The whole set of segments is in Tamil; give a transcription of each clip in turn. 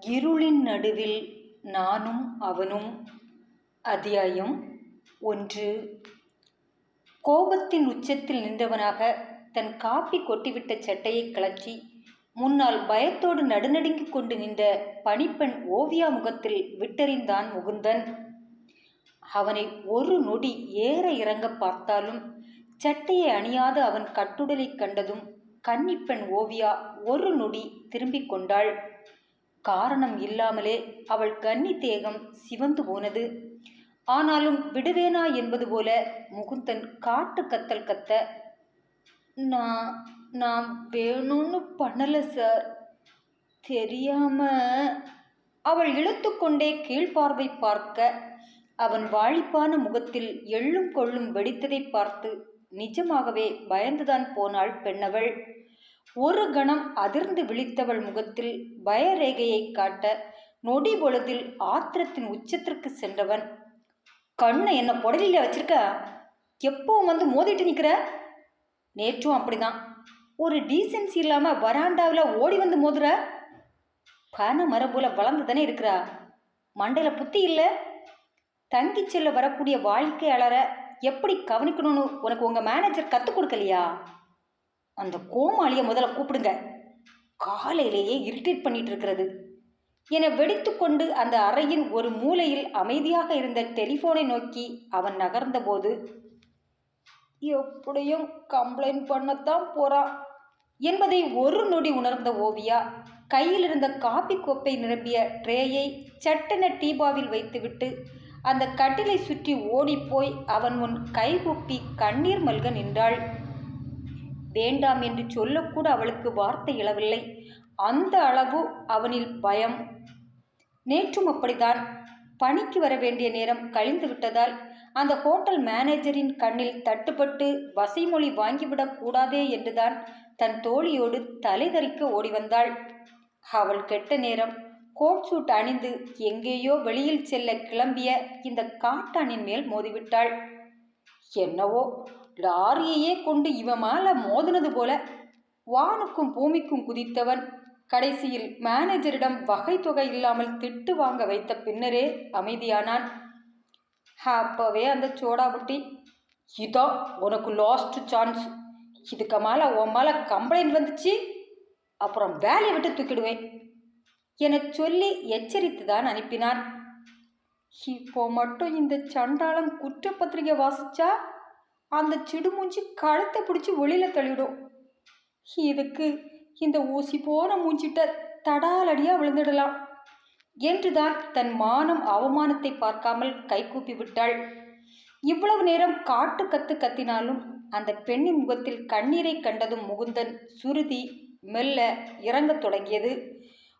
இருளின் நடுவில் நானும் அவனும் அத்தியாயம் ஒன்று. கோபத்தின் உச்சத்தில் நின்றவனாக தன் காப்பி கொட்டிவிட்ட சட்டையை கழற்றி முன்னால் பயத்தோடு நடுநடுங்கிக் கொண்டு நின்ற பணிப்பெண் ஓவியா முகத்தில் விட்டறிந்தான் முகுந்தன். அவனை ஒரு நொடி ஏற இறங்க பார்த்தாலும் சட்டையை அணியாத அவன் கட்டுடலைக் கண்டதும் கன்னிப்பெண் ஓவியா ஒரு நொடி திரும்பிக் கொண்டாள். காரணம் இல்லாமலே அவள் கன்னி தேகம் சிவந்து போனது. ஆனாலும் விடுவேனா என்பது போல முகுந்தன் காட்டு கத்தல் கத்த நான் நான் வேணும்னு பண்ணலை சார். தெரியாம அவள் இழுத்துக்கொண்டே கீழ்ப்பார்வை பார்க்க அவன் வாழிப்பான முகத்தில் எள்ளும் கொள்ளும் வெடித்ததை பார்த்து நிஜமாகவே பயந்துதான் போனாள் பெண்ணவள். ஒரு கணம் அதிர்ந்து விழித்தவள் முகத்தில் பயரேகையை காட்ட நொடி பொழுதில் ஆத்திரத்தின் உச்சத்திற்கு சென்றவன். கண்ணை என்ன புடலில வச்சிருக்க? எப்பவும் வந்து மோதிட்டு நிற்கிற நேற்றும் அப்படிதான். ஒரு டீசென்சி இல்லாமல் வராண்டாவில் ஓடி வந்து மோதுற? பனை மரம் போல வளர்ந்து தானே இருக்கிறா? மண்டையில் புத்தி இல்லை? தங்கி செல்ல வரக்கூடிய வாழ்க்கையாளரை எப்படி கவனிக்கணும்னு உனக்கு உங்கள் மேனேஜர் கற்றுக் கொடுக்கலையா? அந்த கோமாளியை முதல்ல கூப்பிடுங்க. காலையிலேயே இரிட்டேட் பண்ணிட்டு இருக்கிறது. என வெடித்துக்கொண்டு அந்த அறையின் ஒரு மூலையில் அமைதியாக இருந்த டெலிஃபோனை நோக்கி அவன் நகர்ந்தபோது எப்படியும் கம்ப்ளைண்ட் பண்ணத்தான் போறான் என்பதை ஒரு நொடி உணர்ந்த ஓவியா கையில் இருந்த காபி கோப்பை நிரம்பிய ட்ரேயை சட்டென டீபாவில் வைத்துவிட்டு அந்த கட்டிலை சுற்றி ஓடிப்போய் அவன் முன் கைகூப்பி கண்ணீர் மல்க நின்றாள். வேண்டாம் என்று சொல்லக்கூட அவளுக்கு வார்த்தை இழவில்லை அந்த அளவு அவனில் பயம். நேற்றும் அப்படித்தான். பணிக்கு வர வேண்டிய நேரம் கழிந்து விட்டதால் அந்த ஹோட்டல் மேனேஜரின் கண்ணில் தட்டுப்பட்டு வசைமொழி வாங்கிவிடக் கூடாதே என்றுதான் தன் தோழியோடு தலைதறிக்க ஓடி வந்தாள் அவள் கெட்ட நேரம். கோட் சூட் அணிந்து எங்கேயோ வெளியில் செல்ல கிளம்பிய இந்த காட்டானின் மேல் மோதிவிட்டாள். என்னவோ? லாரியையே கொண்டு இவன் மோதினது போல வானுக்கும் பூமிக்கும் குதித்தவன். கடைசியில் மேனேஜரிடம் வகை தொகை இல்லாமல் திட்டு வாங்க வைத்த பின்னரே அமைதியானான். அப்பவே அந்த சோடா புட்டி இதான் உனக்கு லாஸ்ட் சான்ஸ் இதுக்கு மேலே உன் மேலே கம்ப்ளைண்ட் வந்துச்சு. அப்புறம் வேலையை விட்டு தூக்கிடுவேன். என சொல்லி எச்சரித்து தான் அனுப்பினான். இப்போ மட்டும் இந்த சண்டாளம் குற்றப்பத்திரிகை வாசிச்சா அந்த சிடுமூஞ்சி கழுத்தை பிடிச்சி ஒளியில் தள்ளிடும். இதுக்கு இந்த ஊசி போன மூஞ்சிட்ட தடாலடியாக விழுந்துடலாம் என்றுதான் தன் மானம் அவமானத்தை பார்க்காமல் கைகூப்பி விட்டாள். இவ்வளவு நேரம் காட்டு கத்து கத்தினாலும் அந்த பெண்ணின் முகத்தில் கண்ணீரை கண்டதும் முகுந்தன் சுருதி மெல்ல இறங்கத் தொடங்கியது.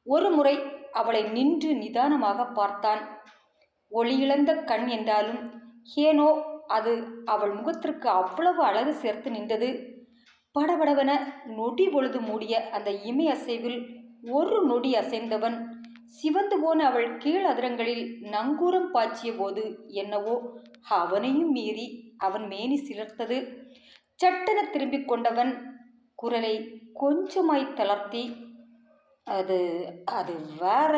ஒரு முறை அவளை நின்று நிதானமாக பார்த்தான். ஒளியிழந்த கண் என்றாலும் ஏனோ அது அவள் முகத்திற்கு அவ்வளவு அழகு சேர்த்து நின்றது. படபடவென நொடி பொழுது மூடிய அந்த இமை அசைவில் ஒரு நொடி அசைந்தவன். சிவந்து போன அவள் கீழ் அதிரங்களில் நங்கூரம் பாய்ச்சிய போது என்னவோ அவனையும் மீறி அவன் மேனி சிலிர்த்தது. சட்டென திரும்பிக் கொண்டவன் குரலை கொஞ்சமாய் தளர்த்தி அது அது வேற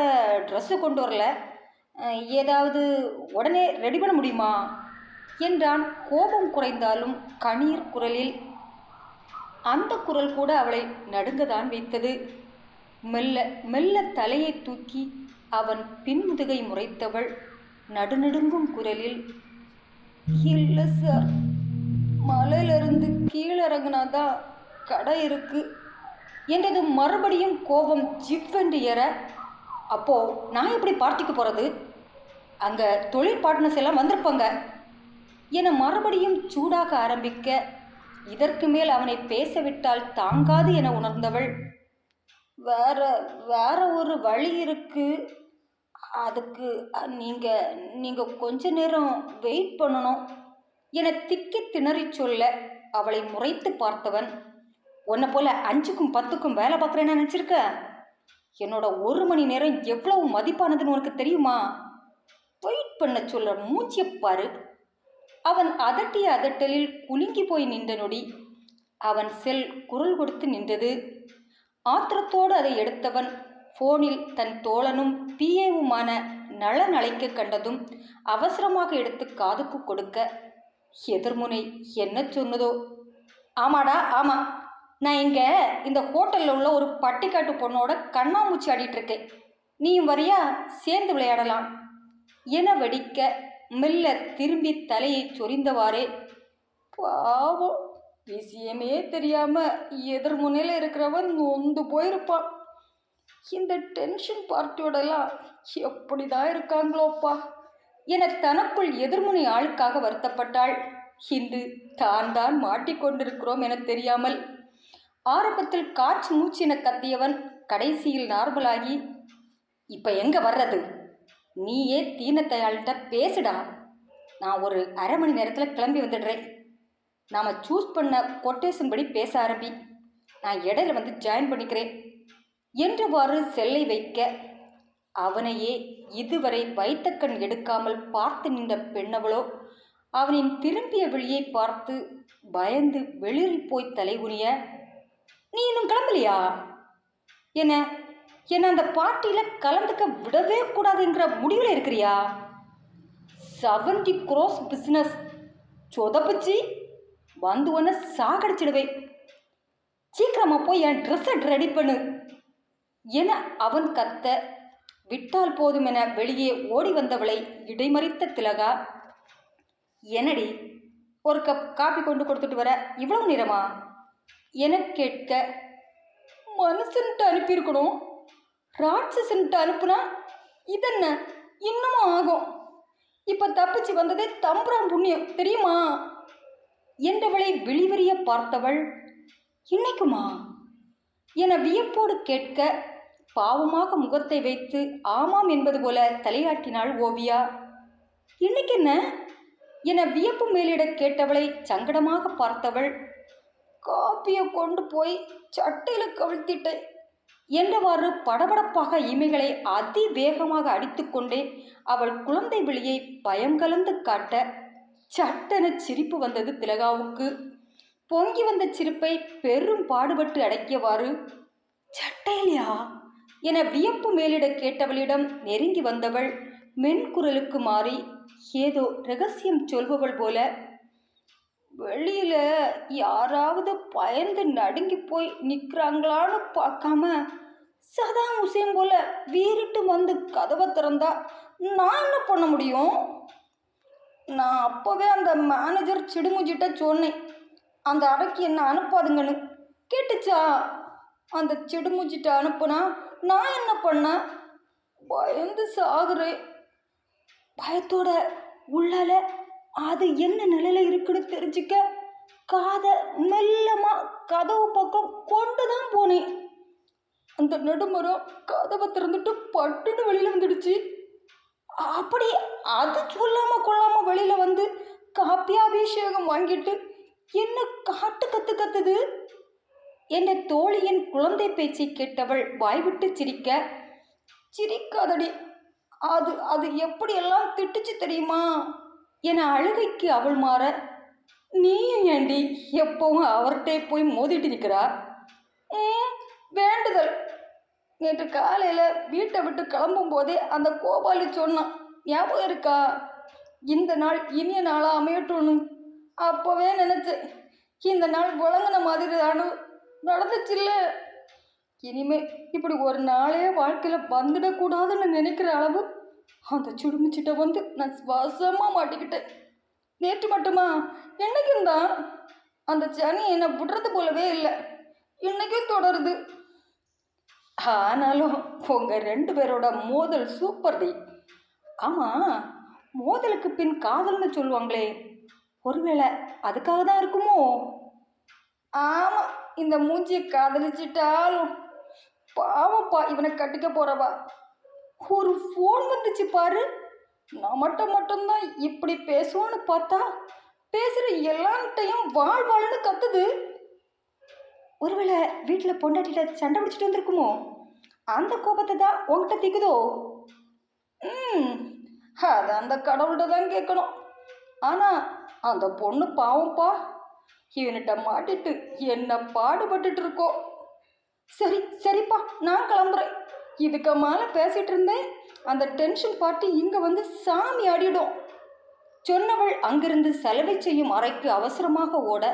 ட்ரெஸ்ஸு கொண்டு வரல. ஏதாவது உடனே ரெடி பண்ண முடியுமா? என்றான். கோபம் குறைந்தாலும் கணீர் குரலில் அந்த குரல் கூட அவளை நடுங்கதான் வைத்தது. மெல்ல மெல்ல தலையை தூக்கி அவன் பின்முதுகை முறைத்தவள் நடுநடுங்கும் குரலில் இல்லை சார் மலையிலிருந்து கீழே இறங்குனாதான் கடை இருக்கு. என்றது மறுபடியும் கோபம் ஜிவ்வென்று ஏற அப்போ நான் எப்படி பார்ட்டிக்கு போகிறது அங்கே தொழில் பார்ட்னர்ஸ் எல்லாம் வந்திருப்பாங்க. என மறுபடியும் சூடாக ஆரம்பிக்க இதற்கு மேல் அவனை பேசவிட்டால் தாங்காது என உணர்ந்தவள். வேற வேற ஒரு வழி இருக்கு. அதுக்கு நீங்க நீங்க கொஞ்ச நேரம் வெயிட் பண்ணணும் என திக்கி திணறிச் சொல்ல அவளை முறைத்து பார்த்தவன். உன்னை போல அஞ்சுக்கும் பத்துக்கும் வேலை பார்க்குறேன்னு நினச்சிருக்க? என்னோட ஒரு மணி நேரம் எவ்வளவு மதிப்பானதுன்னு உனக்கு தெரியுமா? வெயிட் பண்ண சொல்ல மூச்சிய பாரு. அவன் அதட்டிய அதட்டலில் குலுங்கி போய் நின்ற நொடி. அவன் செல் குரல் கொடுத்து நின்றது. ஆத்திரத்தோடு அதை எடுத்தவன் ஃபோனில் தன் தோழனும் பிஏவுமான நலன் அழைக்க கண்டதும் அவசரமாக எடுத்து காதுக்கு கொடுக்க எதிர்முனை என்ன சொன்னதோ? ஆமாடா ஆமாம் நான் இங்கே இந்த ஹோட்டலில் உள்ள ஒரு பட்டிக்காட்டு பொண்ணோட கண்ணாமூச்சி ஆடிட்டு இருக்கேன். நீயும் வரியா? சேர்ந்து விளையாடலாம். என வெடிக்க மெல்ல திரும்பி தலையை சொரிந்தவாறே பாவம் விஷயமே தெரியாம எதிர்முனையில் இருக்கிறவன் நொந்து போயிருப்பான். இந்த டென்ஷன் பார்ட்டியோடலாம் எப்படி தான் இருக்காங்களோப்பா? என தனக்குள் எதிர்முனை ஆளுக்காக வருத்தப்பட்டாள். இன்று தான் தான் மாட்டிக்கொண்டிருக்கிறோம் என தெரியாமல். ஆரம்பத்தில் காற்று மூச்சின என கத்தியவன் கடைசியில் நார்மலாகி இப்போ எங்கே வர்றது? நீயே தீனத்தையாள்கிட்ட பேசுடா. நான் ஒரு அரை மணி நேரத்தில் கிளம்பி வந்துடுறேன். நாம் சூஸ் பண்ண கொட்டேஷன் படி பேச ஆரம்பி. நான் இடையில வந்து ஜாயின் பண்ணிக்கிறேன். என்றவாறு செல்லை வைக்க அவனையே இதுவரை வைத்த கண் எடுக்காமல் பார்த்து நின்ற பெண்ணவளோ அவனின் திரும்பிய வெளியை பார்த்து பயந்து வெளியில் போய் தலைகுனிய நீ இன்னும் கிளம்பலையா? என்ன என்னை அந்த பார்ட்டியில் கலந்துக்க விடவே கூடாதுங்கிற முடிவில் இருக்கிறியா? செவன்டி க்ரோஸ் பிஸ்னஸ் சொதப்பிச்சு வந்து ஒன்று சாகடிச்சிடுவேன். சீக்கிரமாக போய் என் ட்ரெஸ்ஸை ரெடி பண்ணு. என அவன் கத்த விட்டால் போதும் என வெளியே ஓடி வந்தவளை இடைமறித்த திலகா என்னடி ஒரு கப் காப்பி கொண்டு கொடுத்துட்டு வர இவ்வளவு நேரமா? என கேட்க மனுஷன்ட்டு அனுப்பியிருக்கணும். ராட்சசன்ட்டு அனுப்புனா இதென்ன? இன்னமும் ஆகும். இப்போ தப்பிச்சு வந்ததே தம்புரான் புண்ணியம் தெரியுமா? என்றவளை விழிவறிய பார்த்தவள் இன்னைக்குமா என வியப்போடு கேட்க பாவமாக முகத்தை வைத்து ஆமாம் என்பது போல தலையாட்டினாள் ஓவியா. இன்னைக்கு என்ன என வியப்பு மேலிட கேட்டவளை சங்கடமாக பார்த்தவள் காப்பியை கொண்டு போய் சட்டையில் கவிழ்த்திட்டேன். என்றவாறு படபடப்பாக இமைகளை அதிவேகமாக அடித்துக்கொண்டே அவள் குழந்தை விழியை பயம் கலந்து காட்ட சட்டென சிரிப்பு வந்தது திலகாவுக்கு. பொங்கி வந்த சிரிப்பை பெரும் பாடுபட்டு அடக்கியவாறு சட்டையிலையா? என வியப்பு மேலிட கேட்டவளிடம் நெருங்கி வந்தவள் மென்குரலுக்கு மாறி ஏதோ ரகசியம் சொல்பவள் போல வெளியில யாராவது பயந்து நடுங்கி போய் நிற்கிறாங்களான்னு பார்க்காம சதாம் ஹுசேன் போல வீறிட்டு வந்து கதவை திறந்தா நான் என்ன பண்ண முடியும்? நான் அப்போவே அந்த மேனேஜர் சிடுமுஞ்சிட்ட சொன்னேன். அந்த அறைக்கு என்ன அனுப்பாதுங்கன்னு கேட்டுச்சா? அந்த சிடுமுஞ்சிட்ட அனுப்புனா நான் என்ன பண்ணேன் பயந்து சாகுறேன். பயத்தோட உள்ளால அது என்ன நிலையில இருக்குன்னு தெரிஞ்சுக்க காதை மெல்லமா கதவு பக்கம் கொண்டு தான் போனேன். அந்த நெடுமரம் கதவை திறந்துட்டு பட்டுன்னு வெளியில வந்துடுச்சு. அப்படி அது சொல்லாம கொள்ளாம வெளியில வந்து காப்பியாபிஷேகம் வாங்கிட்டு என்ன காட்டு கத்து கத்துது? என்ற தோழியின் குழந்தை பேச்சை கேட்டவள் வாய்விட்டு சிரிக்க சிரிக்காதடி. அது அது எப்படியெல்லாம் திட்டுச்சு தெரியுமா? என அழுகைக்கு அவள் மாற நீயும் ஏண்டி எப்பவும் அவர்கிட்டே போய் மோதிட்டு நிற்கிறா வேண்டுதல். நேற்று காலையில் வீட்டை விட்டு கிளம்பும் போதே அந்த கோபாலி சொன்னான் ஞாபகம் இருக்கா? இந்த நாள் இனிய நாளாக அமையட்டும்னு. அப்போவே நினச்சேன். இந்த நாள் வழங்கின மாதிரி தானு நடந்துச்சுல்ல. இனிமே இப்படி ஒரு நாளே வாழ்க்கையில் வந்துடக்கூடாதுன்னு நினைக்கிற அளவு அந்த சுடுமிச்சிட்ட வந்து நான் சுவாசமாக மாட்டிக்கிட்டேன். நேற்று மட்டுமா? என்னைக்கும் தான் அந்த சனி என்னை விடுறது போலவே இல்லை. இன்னைக்கும் தொடருது. ஆனாலும் உங்கள் ரெண்டு பேரோட மோதல் சூப்பர் டி ஆமாம் மோதலுக்கு பின் காதல்னு சொல்லுவாங்களே. ஒருவேளை அதுக்காக தான் இருக்குமோ? ஆமாம் இந்த மூஞ்சியை காதலிச்சிட்டாலும் பாவப்பா இவனை கட்டிக்க போகிறவா ஒரு ஃபோன் வந்துச்சு பாரு. நான் மட்டும் மட்டும்தான் இப்படி பேசுவோன்னு பார்த்தா பேசுகிற எல்லார்ட்டையும் வாழ் வாழ்னு கத்துது. ஒருவேளை வீட்டில் பொண்டாட்டிகிட்ட சண்டை பிடிச்சிட்டு வந்திருக்குமோ? அந்த கோபத்தை தான் உங்ககிட்ட தீக்குதோ? ம் அது அந்த கடவுள்கிட்ட தான் கேட்கணும். ஆனால் அந்த பொண்ணு பாவம்ப்பா இவன்கிட்ட மாட்டிட்டு என்ன பாடுபட்டுட்டு இருக்கோ. சரி சரிப்பா நான் கிளம்புறேன். இதுக்கு மேலே பேசிகிட்டு இருந்தேன். அந்த டென்ஷன் பார்ட்டி இங்கே வந்து சாமி ஆடிடும் சொன்னவள் அங்கிருந்து சலவை செய்யும் அறைக்கு அவசரமாக ஓட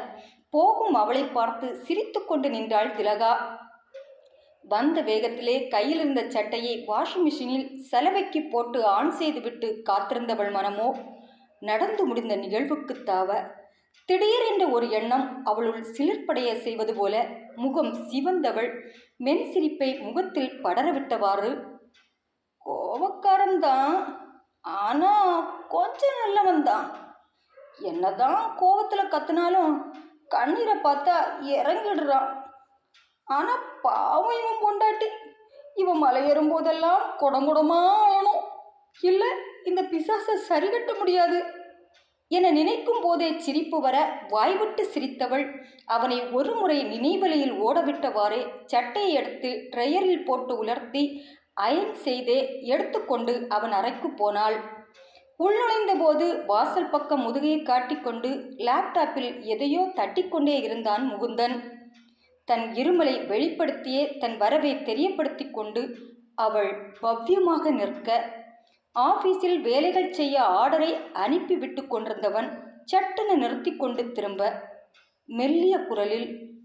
போகும் அவளை பார்த்து சிரித்துக்கொண்டு நின்றாள் திலகா. வந்த வேகத்திலே கையில் இருந்த சட்டையை வாஷிங் மிஷினில் சலவைக்கு போட்டு ஆன் செய்துவிட்டு காத்திருந்தவள் மனமோ? நடந்து முடிந்த நிகழ்வுக்கு தாவ திடீரென்ற ஒரு எண்ணம் அவளுள் சிலிர்ப்படைய செய்வது போல முகம் சிவந்தவள் மென் சிரிப்பை முகத்தில் படரவிட்டவாறு கோபக்காரன்தான் ஆனா கொஞ்சம் நல்லவன் தான். என்னதான் கோவத்தில் கத்துனாலும் கண்ணீரை பார்த்தா இறங்கிடுறான். ஆனா பாவம் இவன் பொண்டாட்டி. இவன் மலையேறும் போதெல்லாம் குடங்குடமா அழணும். இல்லை இந்த பிசாசை சரிகட்ட முடியாது. என நினைக்கும் போதே சிரிப்பு வர வாய்விட்டு சிரித்தவள் அவனை ஒரு முறை நினைவலையில் ஓடவிட்டவாறே சட்டையை எடுத்து ட்ரையரில் போட்டு உலர்த்தி அயன் செய்தே எடுத்துக்கொண்டு அவன் அறைக்கு போனாள். உள்நுழைந்த போது வாசல் பக்கம் முதுகையை காட்டிக்கொண்டு லேப்டாப்பில் எதையோ தட்டிக்கொண்டே இருந்தான் முகுந்தன். தன் இருமலை வெளிப்படுத்தியே தன் வரவை தெரியப்படுத்தி கொண்டு அவள் பவ்யமாக நிற்க ஆபீஸில் வேலைகள் செய்ய ஆர்டரை அனுப்பிவிட்டு கொண்டிருந்தவன் சட்டென நிறுத்தி கொண்டு திரும்ப மெல்லிய குரலில்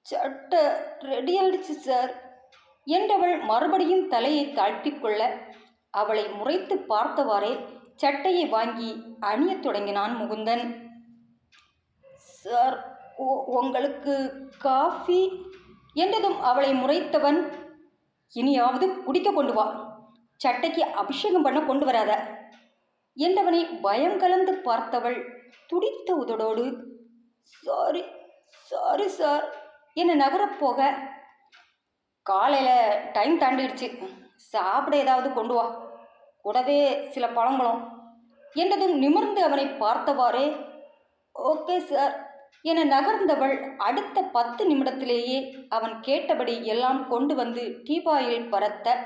சட்டை ரெடி ஆயிடுச்சு சார் என்றவள் மறுபடியும் தலையை தாழ்த்தி கொள்ள அவளை முறைத்து பார்த்தவாறே சட்டையை வாங்கி அணியத் தொடங்கினான் முகுந்தன். சார் உங்களுக்கு காஃபி? என்றதும் அவளை முறைத்தவன் இனியாவது குடிக்க கொண்டு வா சட்டைக்கு அபிஷேகம் பண்ண கொண்டு வராத. என்றவனை பயங்கலந்து பார்த்தவள் துடித்த உதடோடு சாரி சாரி சார் என்னை நகரப்போக காலையில் டைம் தாண்டிடுச்சு. சாப்பிட ஏதாவது கொண்டு வா. கூடவே சில பழங்களும். என்றதும் நிமிர்ந்து அவனை பார்த்தவாறே ஓகே சார் என நகர்ந்தவள் அடுத்த பத்து நிமிடத்திலேயே அவன் கேட்டபடி எல்லாம் கொண்டு வந்து டீபாயில் பரத்த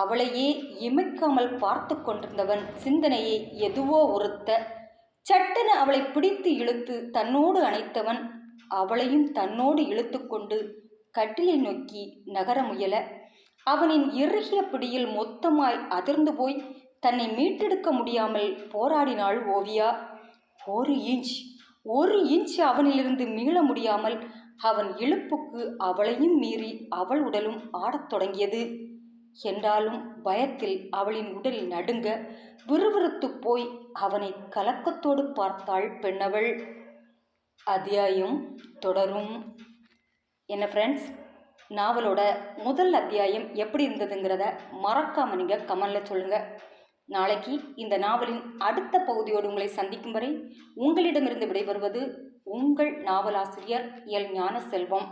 அவளையே இமைக்காமல் பார்த்து கொண்டிருந்தவன் சிந்தனையை எதுவோ உறுத்த சட்டென அவளை பிடித்து இழுத்து தன்னோடு அணைத்தவன் அவளையும் தன்னோடு இழுத்துக்கொண்டு கட்டிலை நோக்கி நகர முயல. அவனின் இறுகிய பிடியில் மொத்தமாய் அதிர்ந்து போய் தன்னை மீட்டெடுக்க முடியாமல் போராடினாள் ஓவியா. ஒரு இன்ச் ஒரு இன்ச் அவனிலிருந்து மீள முடியாமல் அவன் இழுப்புக்கு அவளையும் மீறி அவள் உடலும் ஆடத் தொடங்கியது. என்றாலும் பயத்தில் அவளின் உடல் நடுங்க விறுவிறுத்து போய் அவனை கலக்கத்தோடு பார்த்தாள் பெண்ணவள். அத்தியாயம் தொடரும். என்ன ஃப்ரெண்ட்ஸ் நாவலோட முதல் அத்தியாயம் எப்படி இருந்ததுங்கிறத மறக்காம நீங்கள் கமலில் சொல்லுங்கள் நாளைக்கு இந்த நாவலின் அடுத்த பகுதியோடு உங்களை சந்திக்கும் வரை உங்களிடமிருந்து விடைபெறுவது உங்கள் நாவலாசிரியர் எல். ஞான செல்வம்